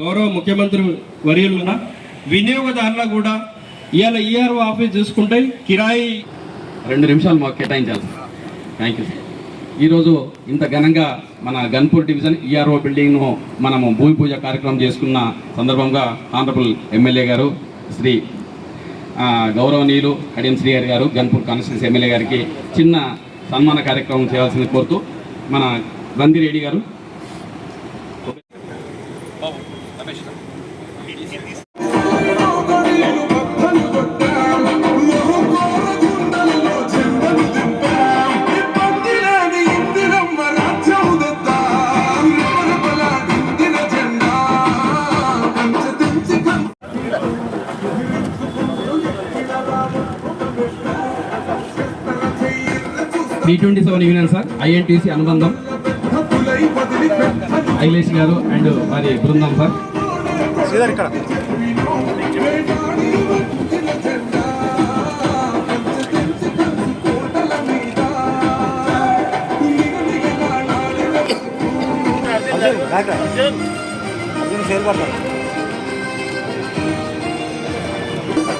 గౌరవ ముఖ్యమంత్రి వర్యులున్న వినియోగదారుల కూడా ఇవాళ ఈఆర్ఓ ఆఫీస్ చూసుకుంటే కిరాయి రెండు నిమిషాలు మాకు కేటాయించాలి థ్యాంక్ యూ సార్ ఈరోజు ఇంత ఘనంగా మన గన్పూర్ డివిజన్ ఈఆర్ఓ బిల్డింగ్ను మనము భూమి పూజ కార్యక్రమం చేసుకున్న సందర్భంగా ఆనరబుల్ ఎమ్మెల్యే గారు శ్రీ గౌరవనీయులు కడియం శ్రీ గారి గారు గన్పూర్ కాన్స్టిట్యూన్సీ ఎమ్మెల్యే గారికి చిన్న సన్మాన కార్యక్రమం చేయాల్సింది కోరుతూ మన బందిరెడ్డి గారు three twenty seven union sir INTUC అనుబంధం ఐలేష్ గారు అండ్ వారి బృందం సార్. శ్రీధర్ ఇక్కడ.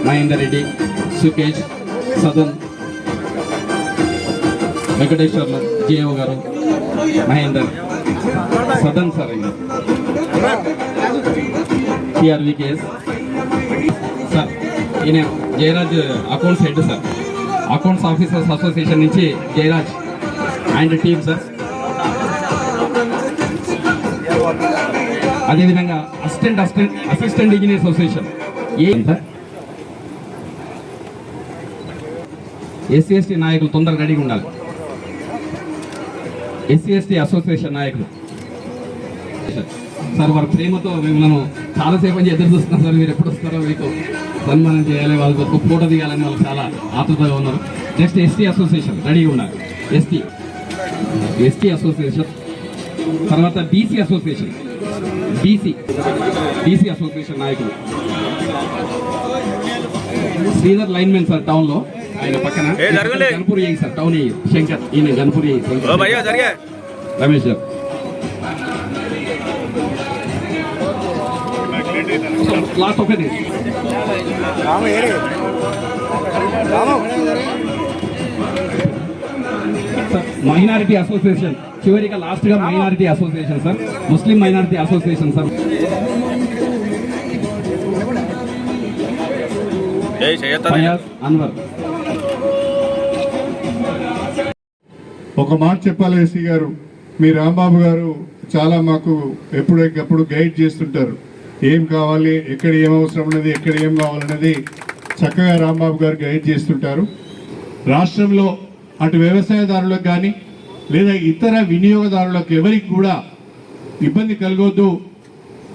మహేందర్ రెడ్డి సుకేష్ సదన్ వెంకటేశ్వర్లు జిఏఓ గారు మహేందర్ సదన్ సార్ ఇది టిఆర్వికేఎస్ సార్ ఈయన Jayaraj accounts head sir accounts officers association నుంచి జయరాజ్ అండ్ టీమ్ సార్ అదేవిధంగా assistant assistant assistant engineers association ఏం సార్ ఎస్సీ ఎస్టీ నాయకులు తొందరగా రెడీగా ఉండాలి. ఎస్సీ ఎస్టీ అసోసియేషన్ నాయకులు. సార్ వారి ప్రేమతో మిమ్మల్ని చాలాసేపు నుంచి ఎదురు చూస్తున్నాం సార్. మీరు ఎప్పుడు వస్తారో మీకు సన్మానం చేయాలి వాళ్ళతో ఒక ఫోటో దిగాలని వాళ్ళు చాలా ఆతృతగా ఉన్నారు. నెక్స్ట్ ఎస్టీ అసోసియేషన్ రెడీగా ఉన్నారు. ఎస్టీ ఎస్టీ అసోసియేషన్ తర్వాత BC association BC BC association నాయకులు. శ్రీధర్ లైన్మెన్ సార్ టౌన్లో ఆయన పక్కన. A. Ghanpur AE sir town AE Shankar ఈయన గన్పూర్ రమేష్ గారు. లాస్ట్ ఒకటి మైనారిటీ అసోసియేషన్. చివరిగా లాస్ట్గా minority association sir. Muslim minority association sir. Anwar. ఒక మాట చెప్పాలి ఎస్సీ గారు. మీ రాంబాబు గారు చాలా మాకు ఎప్పుడెప్పుడు గైడ్ చేస్తుంటారు. ఏం కావాలి ఎక్కడ ఏం అవసరం ఉన్నది ఎక్కడ ఏం కావాలన్నది చక్కగా రాంబాబు గారు గైడ్ చేస్తుంటారు. రాష్ట్రంలో అటు వ్యవసాయదారులకు కానీ లేదా ఇతర వినియోగదారులకు ఎవరికి కూడా ఇబ్బంది కలగొద్దు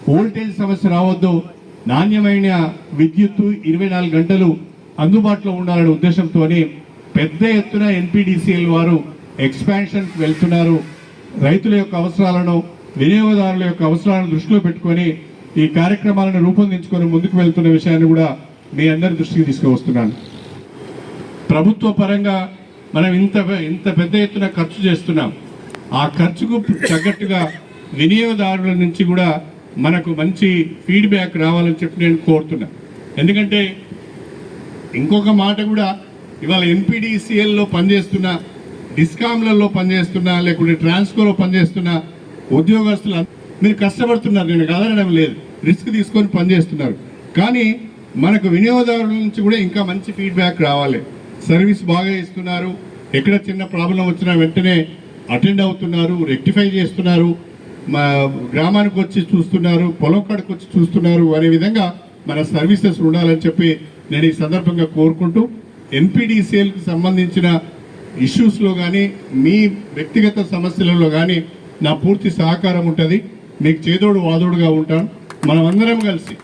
వోల్టేజ్ సమస్య రావద్దు నాణ్యమైన విద్యుత్తు ఇరవై నాలుగు గంటలు అందుబాటులో ఉండాలనే ఉద్దేశంతోనే పెద్ద ఎత్తున ఎన్పిడిసిఎల్ వారు ఎక్స్పాన్షన్ వెళ్తున్నారు. రైతుల యొక్క అవసరాలను వినియోగదారుల యొక్క అవసరాలను దృష్టిలో పెట్టుకొని ఈ కార్యక్రమాలను రూపొందించుకొని ముందుకు వెళ్తున్న విషయాన్ని కూడా మీ అందరి దృష్టికి తీసుకువస్తున్నాను. ప్రభుత్వ పరంగా మనం ఇంత ఇంత పెద్ద ఎత్తున ఖర్చు చేస్తున్నాం. ఆ ఖర్చుకు తగ్గట్టుగా వినియోగదారుల నుంచి కూడా మనకు మంచి ఫీడ్బ్యాక్ రావాలని చెప్పి నేను కోరుతున్నా. ఎందుకంటే ఇంకొక మాట కూడా ఇవాళ ఎన్పిడిసిఎల్లో పనిచేస్తున్న డిస్కామ్లలో పనిచేస్తున్నా లేకుంటే ట్రాన్స్కోలో పనిచేస్తున్న ఉద్యోగస్తులు మీరు కష్టపడుతున్నారు. నేను కదలడం లేదు. రిస్క్ తీసుకొని పనిచేస్తున్నారు. కానీ మనకు వినియోగదారుల నుంచి కూడా ఇంకా మంచి ఫీడ్బ్యాక్ రావాలి. సర్వీస్ బాగా ఇస్తున్నారు. ఎక్కడ చిన్న ప్రాబ్లం వచ్చినా వెంటనే అటెండ్ అవుతున్నారు రెక్టిఫై చేస్తున్నారు. మా గ్రామానికి వచ్చి చూస్తున్నారు పొలం కాడికి వచ్చి చూస్తున్నారు అనే విధంగా మన సర్వీసెస్ ఉండాలని చెప్పి నేను ఈ సందర్భంగా కోరుకుంటూ ఎన్పిడిసిఎల్కి సంబంధించిన ఇష్యూస్లో కానీ మీ వ్యక్తిగత సమస్యలలో కానీ నా పూర్తి సహకారం ఉంటుంది. మీకు చేదోడు వాదోడుగా ఉంటాను మనం అందరం కలిసి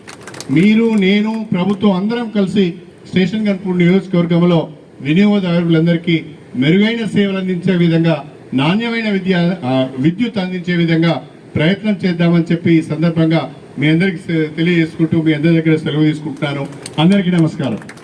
మీరు నేను ప్రభుత్వం అందరం కలిసి స్టేషన్ కనుపూర్ నియోజకవర్గంలో వినియోగదారులందరికీ మెరుగైన సేవలు అందించే విధంగా నాణ్యమైన విద్య విద్యుత్ అందించే విధంగా ప్రయత్నం చేద్దామని చెప్పి ఈ సందర్భంగా మీ అందరికి తెలియజేసుకుంటూ మీ అందరి దగ్గర సెలవు తీసుకుంటున్నాను. అందరికీ నమస్కారం.